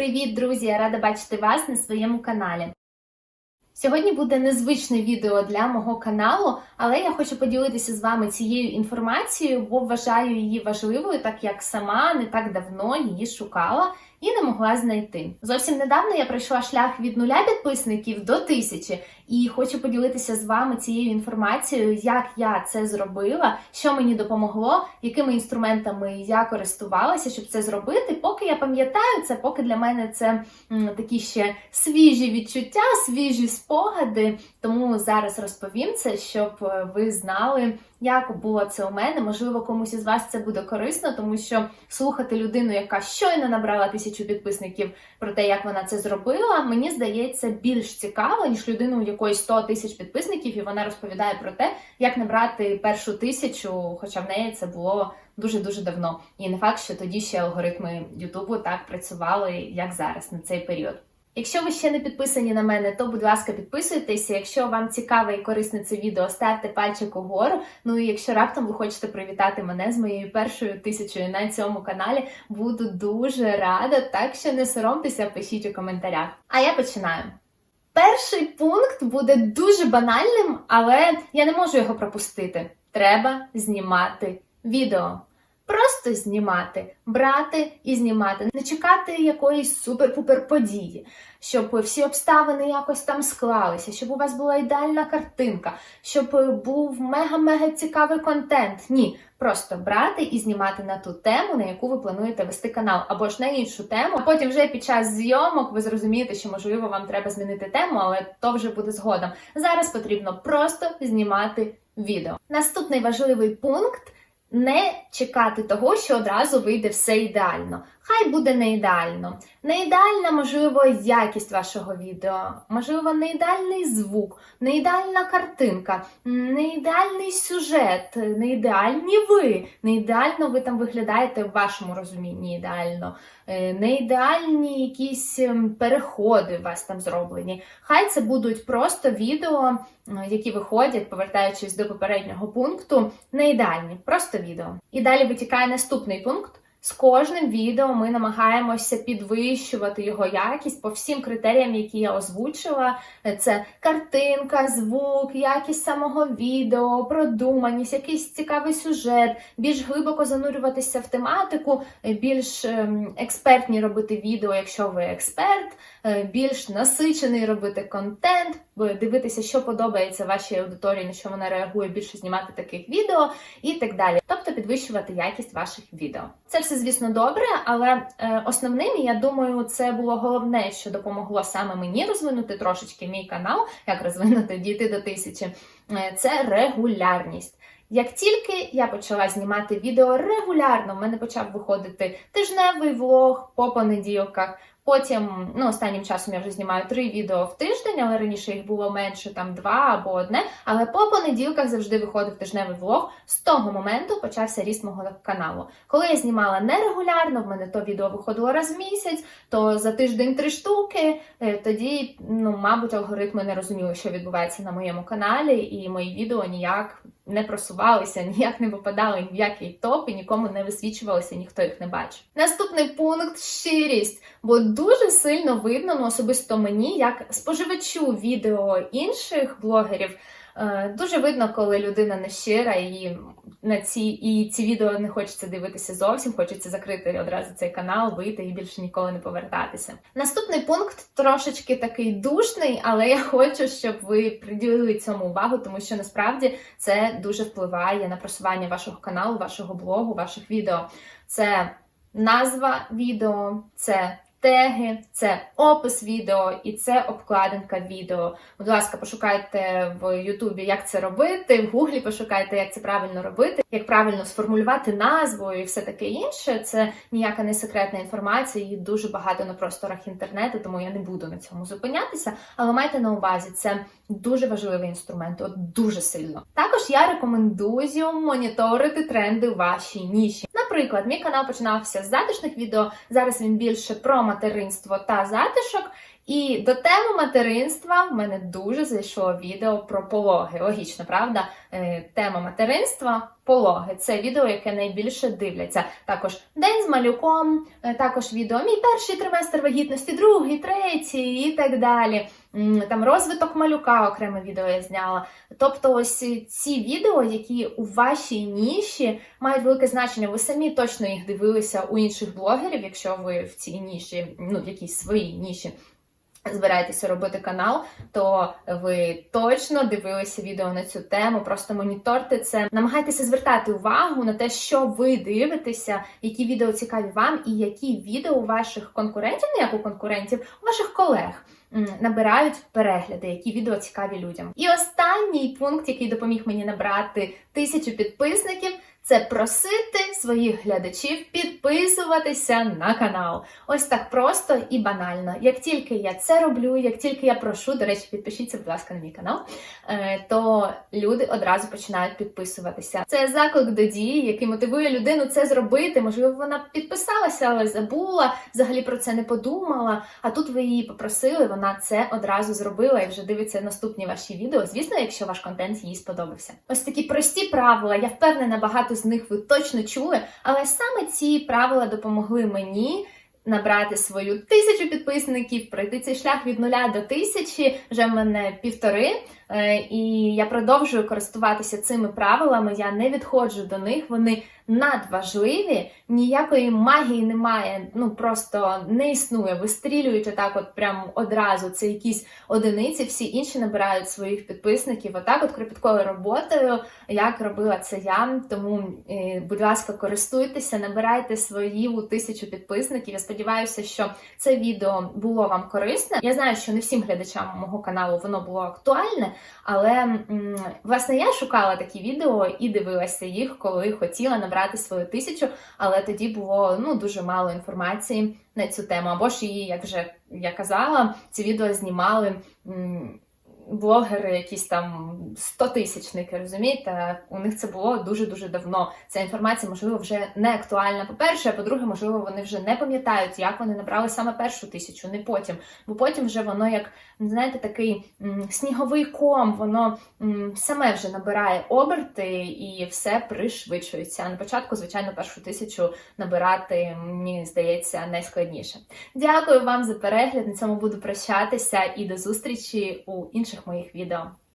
Привіт, друзі! Я рада бачити вас на своєму каналі. Сьогодні буде незвичне відео для мого каналу, але я хочу поділитися з вами цією інформацією, бо вважаю її важливою, так як сама не так давно її шукала і не могла знайти. Зовсім недавно я пройшла шлях від нуля підписників до тисячі, і хочу поділитися з вами цією інформацією, як я це зробила, що мені допомогло, якими інструментами я користувалася, щоб це зробити. Поки я пам'ятаю це, поки для мене це м, такі ще свіжі відчуття, свіжі спогади. Тому зараз розповім це, щоб е, ви знали, як було це у мене. Можливо, комусь із вас це буде корисно, тому що слухати людину, яка щойно набрала тисячу підписників про те, як вона це зробила, мені здається більш цікаво, ніж людину, у якої 100 тисяч підписників, і вона розповідає про те, як набрати першу тисячу, хоча в неї це було дуже дуже давно. І не факт, що тоді ще алгоритми Ютубу так працювали, як зараз на цей період. Якщо ви ще не підписані на мене, то будь ласка, підписуйтеся. Якщо вам цікаве і корисне це відео, ставте пальчик угору. Ну і якщо раптом ви хочете привітати мене з моєю першою тисячою на цьому каналі, буду дуже рада. Так що не соромтеся, пишіть у коментарях. А я починаю. Перший пункт буде дуже банальним, але я не можу його пропустити. Треба знімати відео. Просто знімати, брати і знімати, не чекати якоїсь супер-пупер події, щоб всі обставини якось там склалися, щоб у вас була ідеальна картинка, щоб був мега-мега цікавий контент. Ні, просто брати і знімати на ту тему, на яку ви плануєте вести канал, або ж на іншу тему. А потім вже під час зйомок ви зрозумієте, що можливо вам треба змінити тему, але то вже буде згодом. Зараз потрібно просто знімати відео. Наступний важливий пункт не чекати того, що одразу вийде все ідеально. Хай буде не ідеально. Не ідеальна, можливо, якість вашого відео, можливо, не ідеальний звук, не ідеальна картинка, не ідеальний сюжет, не ідеальні ви, не ідеально ви там виглядаєте в вашому розумінні ідеально, е, не ідеальні якісь ем, переходи у вас там зроблені. Хай це будуть просто відео, які виходять, повертаючись до попереднього пункту, не ідеальні, просто відео. І далі витікає наступний пункт. З кожним відео ми намагаємося підвищувати його якість по всім критеріям, які я озвучила. Це картинка, звук, якість самого відео, продуманість, якийсь цікавий сюжет, більш глибоко занурюватися в тематику, більш ем, експертні робити відео, якщо ви експерт, е, більш насичений робити контент, дивитися, що подобається вашій аудиторії, на що вона реагує, більше знімати таких відео і так далі. Тобто підвищувати якість ваших відео. Це все, звісно, добре, але е, основним, я думаю, це було головне, що допомогло саме мені розвинути трошечки мій канал, як розвинути дійти до тисячі. Е, це регулярність. Як тільки я почала знімати відео регулярно, в мене почав виходити тижневий влог по понеділках. Потім, ну, останнім часом я вже знімаю три відео в тиждень, але раніше їх було менше, там два або одне. Але по понеділках завжди виходив тижневий влог. З того моменту почався ріст мого каналу. Коли я знімала нерегулярно, в мене то відео виходило раз в місяць, то за тиждень три штуки. е, Тоді, ну, мабуть, алгоритми не розуміли, що відбувається на моєму каналі, і мої відео ніяк не просувалися, ніяк не випадали ні в який топ і нікому не висвічувалися, ніхто їх не бачив. Наступний пункт щирість, бо дуже сильно видно, ну особисто мені, як споживачу відео інших блогерів. е, Дуже видно, коли людина не щира і на ці і ці відео не хочеться дивитися зовсім. Хочеться закрити одразу цей канал, вийти і більше ніколи не повертатися. Наступний пункт трошечки такий душний, але я хочу, щоб ви приділили цьому увагу, тому що насправді це дуже впливає на просування вашого каналу, вашого блогу, ваших відео. Це назва відео, це теги, це опис відео і це обкладинка відео. Будь ласка, пошукайте в Ютубі, як це робити, в Гуглі пошукайте, як це правильно робити, як правильно сформулювати назву і все таке інше. Це ніяка не секретна інформація, її дуже багато на просторах інтернету, тому я не буду на цьому зупинятися. Але майте на увазі, це дуже важливий інструмент, от дуже сильно. Також я рекомендую моніторити тренди у вашій ніші. Наприклад, мій канал починався з затишних відео. Зараз він більше про материнство та затишок. І до теми материнства в мене дуже зайшло відео про пологи. Логічно, правда? Е, Тема материнства, пологи. Це відео, яке найбільше дивляться. Також день з малюком, е, також відео мій перший триместр вагітності, другий, третій і так далі. Там розвиток малюка, окреме відео я зняла. Тобто, ось ці відео, які у вашій ніші мають велике значення. Ви самі точно їх дивилися у інших блогерів, якщо ви в цій ніші, ну в якійсь своїй ніші. Збираєтеся робити канал, то ви точно дивилися відео на цю тему. Просто моніторте це. Намагайтеся звертати увагу на те, що ви дивитеся, які відео цікаві вам, і які відео у ваших конкурентів, не як у конкурентів, ваших колег набирають перегляди, які відео цікаві людям. І останній пункт, який допоміг мені набрати тисячу підписників. Це просити своїх глядачів підписуватися на канал. Ось так просто і банально. Як тільки я це роблю, як тільки я прошу, до речі, підпишіться, будь ласка, на мій канал, е, то люди одразу починають підписуватися. Це заклик до дії, який мотивує людину це зробити. Можливо, вона підписалася, але забула, взагалі про це не подумала. А тут ви її попросили, вона це одразу зробила і вже дивиться наступні ваші відео. Звісно, якщо ваш контент їй сподобався. Ось такі прості правила. Я впевнена, багато з них ви точно чули, але саме ці правила допомогли мені. Набрати свою тисячу підписників, пройти цей шлях від нуля до тисячі, вже в мене півтори. Е, І я продовжую користуватися цими правилами. Я не відходжу до них. Вони надважливі. Ніякої магії немає. Ну просто не існує. Вистрілюють отак, от прям одразу. Це якісь одиниці. Всі інші набирають своїх підписників. Отак, от кропіткою роботою, як робила це я. Тому, е, будь ласка, користуйтеся, набирайте свою тисячу підписників. Я сподіваюся, що це відео було вам корисне. Я знаю, що не всім глядачам мого каналу воно було актуальне, але власне я шукала такі відео і дивилася їх, коли хотіла набрати свою тисячу, але тоді було ну дуже мало інформації на цю тему. Або ж її, як вже я казала, ці відео знімали. Блогери, якісь там 100-тисячники, розумієте? У них це було дуже дуже давно. Ця інформація, можливо, вже не актуальна. По-перше, а по-друге, можливо, вони вже не пам'ятають, як вони набрали саме першу тисячу, не потім. Бо потім вже воно як знаєте, такий сніговий ком, воно саме вже набирає оберти і все пришвидшується. На початку, звичайно, першу тисячу набирати, мені здається, найскладніше. Дякую вам за перегляд. На цьому буду прощатися і до зустрічі у інших моїх відео.